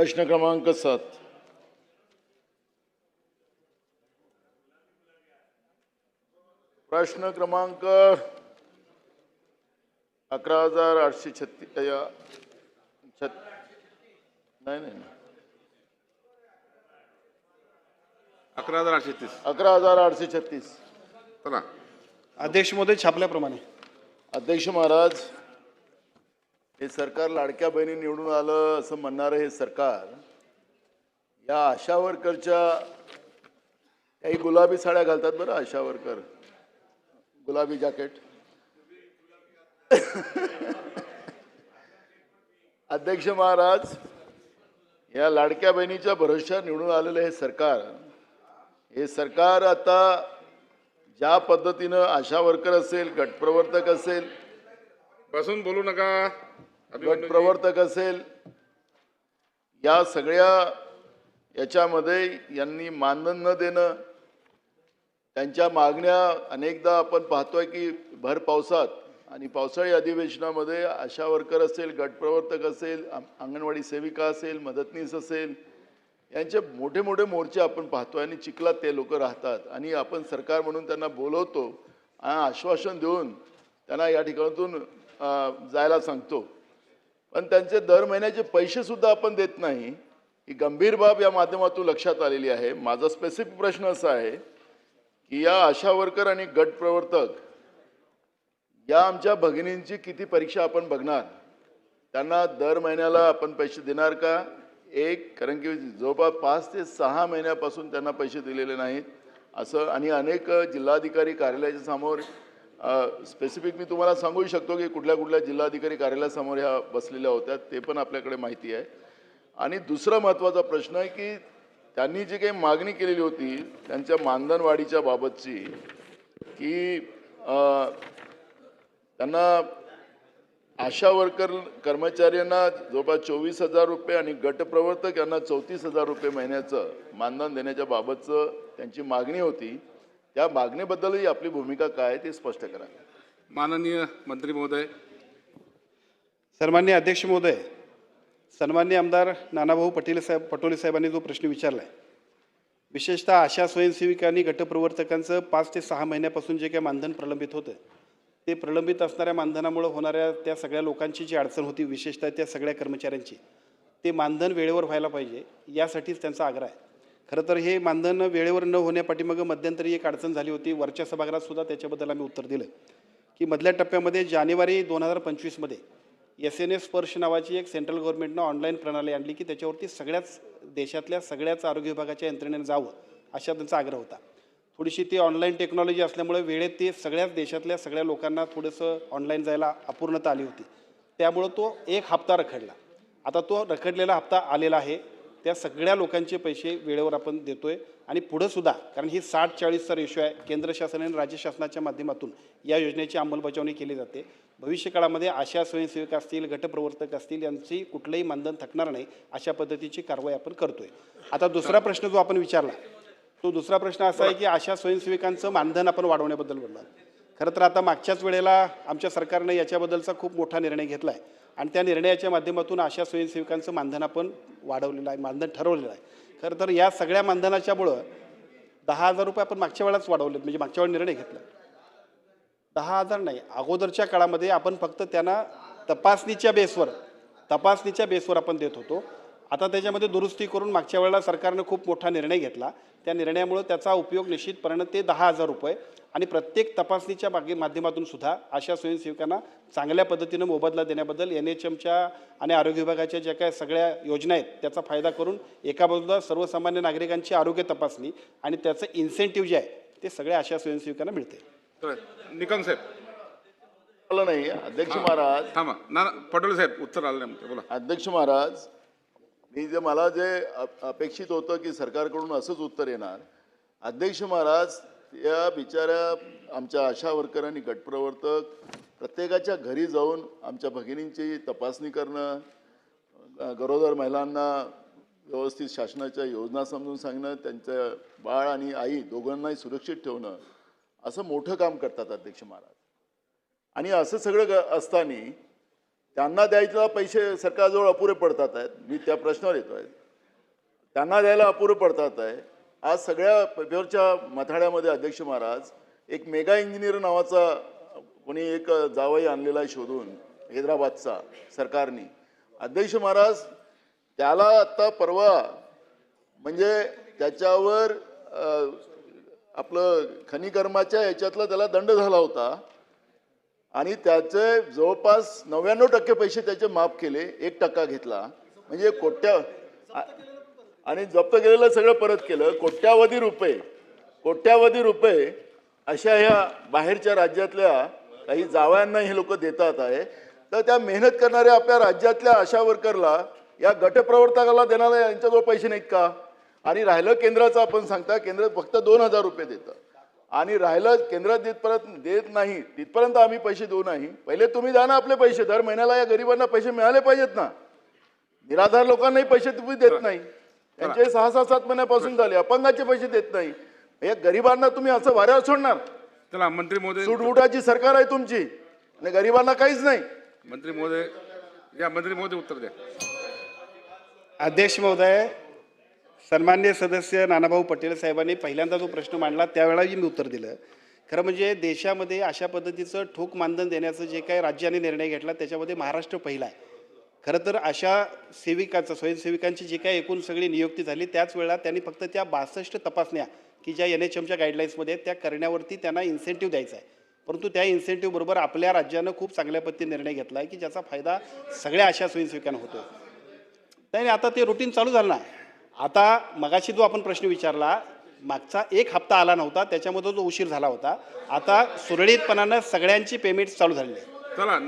प्रश्न क्रमांक सात. प्रश्न क्रमांक अकरा हजार आठशे छत्तीस नाही नाही नाही. अकरा हजार आठशे तीस. अकरा हजार आठशे छत्तीस. चला. अध्यक्ष महोदय छापल्याप्रमाणे. अध्यक्ष महाराज हे सरकार लाडक्या बहिणी निवडून आलं असं म्हणणारं हे सरकार या आशा वर्करच्या काही गुलाबी साड्या घालतात बरं आशा वर्कर गुलाबी जॅकेट. अध्यक्ष महाराज या लाडक्या बहिणीच्या भरोश्यावर निवडून आलेलं हे सरकार हे सरकार आता ज्या पद्धतीनं आशा वर्कर असेल गटप्रवर्तक असेल. बसून बोलू नका. अभिमन्यूजी. गटप्रवर्तक असेल या सगळ्या याच्यामध्ये यांनी मानधन न देणं त्यांच्या मागण्या अनेकदा आपण पाहतोय की भर पावसात आणि पावसाळी अधिवेशनामध्ये आशा वर्कर असेल गटप्रवर्तक असेल अंगणवाडी सेविका असेल मदतनीस असेल यांचे मोठे मोठे मोर्चे आपण पाहतोय आणि चिखलात ते लोक राहतात आणि आपण सरकार म्हणून त्यांना बोलवतो आणि आश्वासन देऊन त्यांना या ठिकाणातून जायला सांगतो पण त्यांचे दर महिन्याचे पैसे सुद्धा आपण देत नाही. ही गंभीर बाब या माध्यमातून लक्षात आलेली आहे. माझा स्पेसिफिक प्रश्न असा आहे की या आशा वर्कर आणि गट प्रवर्तक या आमच्या भगिनींची किती परीक्षा आपण बघणार? त्यांना दर महिन्याला आपण पैसे देणार का? एक कारण की जवळपास पाच ते सहा महिन्यापासून त्यांना पैसे दिलेले नाहीत. असं आणि अनेक जिल्हाधिकारी कार्यालयाच्या समोर स्पेसिफिक मी तुम्हाला सांगू शकतो की कुठल्या कुठल्या जिल्हाधिकारी कार्यालयासमोर ह्या बसलेल्या होत्या ते पण आपल्याकडे माहिती आहे. आणि दुसरा महत्त्वाचा प्रश्न आहे की त्यांनी जी काही मागणी केलेली होती त्यांच्या मानधनवाढीच्या बाबतची की त्यांना आशा वर्कर कर्मचाऱ्यांना जवळपास चोवीस हजार रुपये आणि गटप्रवर्तक यांना चौतीस हजार रुपये महिन्याचं मानधन देण्याच्या बाबतचं त्यांची मागणी होती. त्या मागणीबद्दलही आपली भूमिका काय आहे ते स्पष्ट करा. माननीय मंत्री महोदय. सन्मान्य अध्यक्ष महोदय सन्मान्य आमदार नानाभाऊ पटेल साहेब पटोले साहेबांनी जो प्रश्न विचारला आहे विशेषतः आशा स्वयंसेविका आणि गटप्रवर्तकांचं पाच ते सहा महिन्यापासून जे काही मानधन प्रलंबित होतं ते प्रलंबित असणाऱ्या मानधनामुळं होणाऱ्या त्या सगळ्या लोकांची जी अडचण होती विशेषतः त्या सगळ्या कर्मचाऱ्यांची ते मानधन वेळेवर व्हायला पाहिजे यासाठीच त्यांचा आग्रह आहे. खरं तर हे मानधन वेळेवर न होण्यापाठीमागं मध्यंतरी एक अडचण झाली होती. वरच्या सभागृहातसुद्धा त्याच्याबद्दल आम्ही उत्तर दिलं. की मधल्या टप्प्यामध्ये जानेवारी दोन हजार पंचवीसमध्ये एस एन एस स्पर्श नावाची एक सेंट्रल गव्हर्नमेंटनं ऑनलाईन प्रणाली आणली की त्याच्यावरती सगळ्याच देशातल्या सगळ्याच आरोग्य विभागाच्या यंत्रणेनं जावं अशा त्यांचा आग्रह होता. थोडीशी ती ऑनलाईन टेक्नॉलॉजी असल्यामुळे वेळेत ते सगळ्याच देशातल्या सगळ्या लोकांना थोडंसं ऑनलाईन जायला अपूर्णता आली होती. त्यामुळं तो एक हप्ता रखडला. आता तो रखडलेला हप्ता आलेला आहे. त्या सगळ्या लोकांचे पैसे वेळेवर आपण देतोय. आणि पुढं सुद्धा कारण ही साठ चाळीसचा रेशो आहे केंद्र शासन आणि राज्य शासनाच्या माध्यमातून या योजनेची अंमलबजावणी केली जाते. भविष्य काळामध्ये आशा स्वयंसेविका असतील गटप्रवर्तक असतील यांची कुठलंही मानधन थकणार नाही अशा पद्धतीची कारवाई आपण करतोय. आता दुसरा प्रश्न जो आपण विचारला तो दुसरा प्रश्न असा आहे की अशा स्वयंसेविकांचं मानधन आपण वाढवण्याबद्दल बोलला खरं तर आता मागच्याच वेळेला आमच्या सरकारनं याच्याबद्दलचा खूप मोठा निर्णय घेतला आहे आणि त्या निर्णयाच्या माध्यमातून अशा स्वयंसेविकांचं मानधन आपण वाढवलेलं आहे मानधन ठरवलेलं आहे. खरं तर या सगळ्या मानधनाच्यामुळं दहा हजार रुपये आपण मागच्या वेळाच वाढवलेत म्हणजे मागच्या वेळेला निर्णय घेतला. दहा हजार नाही अगोदरच्या काळामध्ये आपण फक्त त्यांना तपासणीच्या बेसवर तपासणीच्या बेसवर आपण देत होतो. आता त्याच्यामध्ये दुरुस्ती करून मागच्या वेळेला सरकारनं खूप मोठा निर्णय घेतला. त्या निर्णयामुळे त्याचा उपयोग निश्चितपणे ते दहा हजार रुपये आणि प्रत्येक तपासणीच्या मागे माध्यमातून सुद्धा अशा स्वयंसेवकांना चांगल्या पद्धतीनं मोबदला देण्याबद्दल एन एच एमच्या आणि आरोग्य विभागाच्या ज्या काय सगळ्या योजना आहेत त्याचा फायदा करून एका बाजूला सर्वसामान्य नागरिकांची आरोग्य तपासणी आणि त्याचं इन्सेंटिव्ह जे आहे ते सगळ्या अशा स्वयंसेवकांना मिळते. निकम साहेब. बोला नाही. अध्यक्ष महाराज. थांबा. ना ना, पटोले साहेब उत्तर आलं नाही. बोला. अध्यक्ष महाराज मी जे मला जे अपेक्षित होतं की सरकारकडून असंच उत्तर येणार. अध्यक्ष महाराज या बिचाऱ्या आमच्या आशा वर्कर आणि गटप्रवर्तक प्रत्येकाच्या घरी जाऊन आमच्या भगिनींची तपासणी करणं गरोदर महिलांना व्यवस्थित शासनाच्या योजना समजून सांगणं त्यांचं बाळ आणि आई दोघांनाही सुरक्षित ठेवणं असं मोठं काम करतात अध्यक्ष महाराज. आणि असं सगळं ग- असताना त्यांना द्यायला पैसे सरकारजवळ अपुरे पडतात आहेत. मी त्या प्रश्नावर येतो आहे त्यांना द्यायला अपुरे पडतात आहे आज सगळ्या पेपरच्या मथाड्यामध्ये अध्यक्ष महाराज एक मेगा इंजिनियर नावाचा कोणी एक जावई आणलेला आहे शोधून हैदराबादचा सरकारने. अध्यक्ष महाराज त्याला आत्ता परवा म्हणजे त्याच्यावर आपलं खनिकर्माच्या याच्यातला त्याला दंड झाला होता. आणि त्याचे जवळपास नव्याण्णव टक्के पैसे त्याचे माफ केले एक टक्का घेतला. म्हणजे कोट्या आणि जप्त केलेलं सगळं परत केलं. कोट्यावधी रुपये कोट्यावधी रुपये अशा ह्या बाहेरच्या राज्यातल्या काही जावयांना हे लोक देतात आहे. तर त्या मेहनत करणाऱ्या आपल्या राज्यातल्या आशा वर्करला या गटप्रवर्तकाला देणारा यांच्याजवळ पैसे नाहीत का? आणि राहिलं केंद्राचं आपण सांगता केंद्र फक्त दोन हजार रुपये देतं. आणि राहिलं केंद्र जिथपर्यंत देत नाही तिथपर्यंत आम्ही पैसे देऊ नाही. पहिले तुम्ही द्या ना आपले पैसे. दर महिन्याला या गरिबांना पैसे मिळाले पाहिजेत ना. निराधार लोकांनाही पैसे तुम्ही देत नाही. त्यांचे सहा सहा सात महिन्यापासून झाले. अपंगाचे पैसे देत नाही. या गरिबांना तुम्ही असं वाऱ्यावर सोडणार. चला मंत्री महोदय सुटबुटाची सरकार आहे तुमची. आणि गरिबांना काहीच नाही. मंत्री महोदय या मंत्री महोदय उत्तर द्या. अध्यक्ष महोदय सन्मान्य सदस्य नानाभाऊ पटेल साहेबांनी पहिल्यांदा जो प्रश्न मांडला त्यावेळेलाही मी उत्तर दिलं. खरं म्हणजे देशामध्ये अशा पद्धतीचं ठोक मानधन देण्याचं जे काही राज्याने निर्णय घेतला त्याच्यामध्ये महाराष्ट्र पहिला आहे. खरं तर अशा सेविकाचं स्वयंसेविकांची जी काही एकूण सगळी नियुक्ती झाली त्याच वेळा त्यांनी फक्त त्या बासष्ट तपासण्या की ज्या एन एच एमच्या गाईडलाईन्समध्ये आहेत, त्या करण्यावरती त्यांना इन्सेंटिव्ह द्यायचा आहे. परंतु त्या इन्सेंटिव्हबरोबर आपल्या राज्यानं खूप चांगल्या पद्धतीने निर्णय घेतला आहे की ज्याचा फायदा सगळ्या अशा स्वयंसेविकांना होतो नाही नाही, आता ते रुटीन चालू झालं ना. आता मगाशी जो आपण प्रश्न विचारला मागचा एक हप्ता आला नव्हता त्याच्यामध्ये जो उशीर झाला होता आता सुरळीतपणानं सगळ्यांची पेमेंट चालू झालेली आहे चला